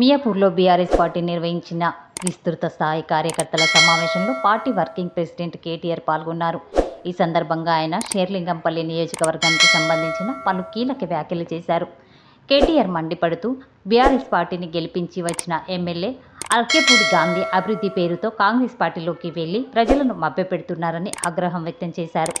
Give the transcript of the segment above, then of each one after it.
మియాపూర్లో BRS party నిర్వహించిన విస్తృత స్థాయి కార్యకర్తల సమావేశంలో పార్టీ వర్కింగ్ ప్రెసిడెంట్ కేటీఆర్ పాల్గొన్నారు. ఈ సందర్భంగా ఆయన షేర్లింగంపల్లి నియోజకవర్గానికి సంబంధించిన పలు కీలక వ్యాఖ్యలు చేశారు. కేటీఆర్ మండిపడుతూ బీఆర్ఎస్ పార్టీని గెలిపించి వచ్చిన ఎమ్మెల్యే అల్కేపూడి గాంధీ అభివృద్ధి పేరుతో కాంగ్రెస్ పార్టీలోకి వెళ్ళి ప్రజలను మభ్యపెడుతున్నారని ఆగ్రహం వ్యక్తం చేశారు.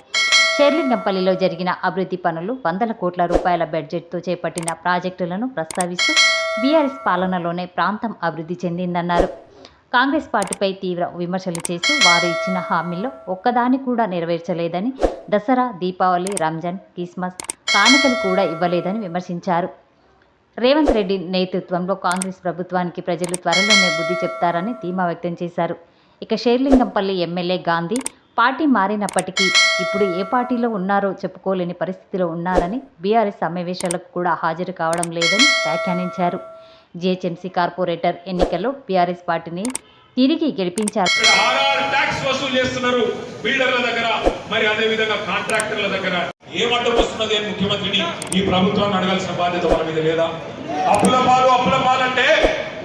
షేర్లింగంపల్లిలో జరిగిన అభివృద్ధి పనులు వందల కోట్ల రూపాయల బడ్జెట్తో చేపట్టిన ప్రాజెక్టులను ప్రస్తావిస్తూ బీఆర్ఎస్ పాలనలోనే ప్రాంతం అభివృద్ధి చెందిందన్నారు. కాంగ్రెస్ పార్టీపై తీవ్ర విమర్శలు చేసి వారు ఇచ్చిన హామీల్లో ఒక్కదాని కూడా నెరవేర్చలేదని దసరా దీపావళి రంజాన్ క్రిస్మస్ కానుకలు కూడా ఇవ్వలేదని విమర్శించారు. రేవంత్ రెడ్డి నేతృత్వంలో కాంగ్రెస్ ప్రభుత్వానికి ప్రజలు త్వరలోనే బుద్ధి చెప్తారని ధీమా వ్యక్తం చేశారు. ఇక షేర్లింగంపల్లి ఎమ్మెల్యే గాంధీ పార్టీ మారినప్పటికీ ఇప్పుడు ఏ పార్టీలో ఉన్నారో చెప్పుకోలేని పరిస్థితిలో ఉన్నారని బీఆర్ఎస్ సమావేశాలకు కూడా హాజరు కావడం లేదని వ్యాఖ్యానించారు. జీహెచ్ఎంసీ కార్పొరేటర్ ఎన్నికల్లో బీఆర్ఎస్ పార్టీని తిరిగి గెలిపించారు. ఆర్ఆర్ ట్యాక్స్ వసూలు చేస్తున్నారు బిల్డర్ల దగ్గర మరి అదే విధంగా కాంట్రాక్టర్ల దగ్గర. ఏమడ్డం వస్తున్నది అని ముఖ్యమంత్రిని ఈ ప్రభుత్వాన్ని అడగాల్సిన బాధ్యత మన మీద లేదా? అప్పుల పాలు అప్పుల పాలంటే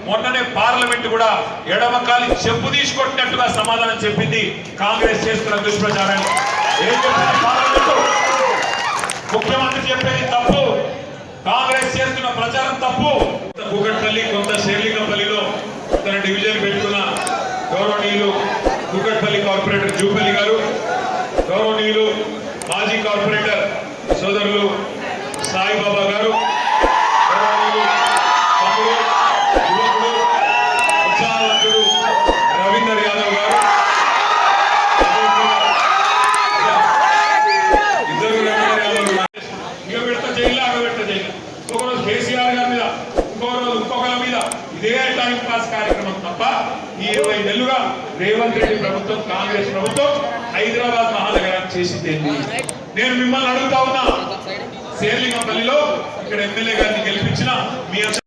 మొన్ననే పార్లమెంట్ కూడా ఎడమకాలి చెప్పు తీసుకొట్టినట్టుగా సమాధానం చెప్పింది కాంగ్రెస్ చేస్తున్న దుష్ప్రచారాన్ని. ఏం చెప్పింది పార్లమెంటు? ముఖ్యమంత్రి చెప్పేది తప్పు కాంగ్రెస్ చేస్తున్న ప్రచారం తప్పు. గౌరవనీయులు కూకట్పల్లి కార్పొరేటర్ జూపల్లి గారు గౌరవనీయులు మాజీ కార్పొరేటర్ సోదరులు సాయిబాబా గారు రవీందర్ యాదవ్ గారు ఇద్దరు రవీందర్ యాదవ్ గారు. ఇక పెడతా జైల్లో ఆగ పెడతా ఒకరోజు కేసీఆర్ గారు మీద ఇంకో రోజు ఇంకొకరి మీద ఇదే టైం పాస్ కార్యక్రమం తప్ప ఈ ఇరవై నెలలుగా రేవంత్ రెడ్డి ప్రభుత్వం కాంగ్రెస్ ప్రభుత్వం హైదరాబాద్ మహానగరాన్ని చేసింది నేను మిమ్మల్ని అడుగుతా ఉన్నా. శేర్లింగంపల్లిలో ఇక్కడ ఎమ్మెల్యే గారిని గెలిపించిన మీ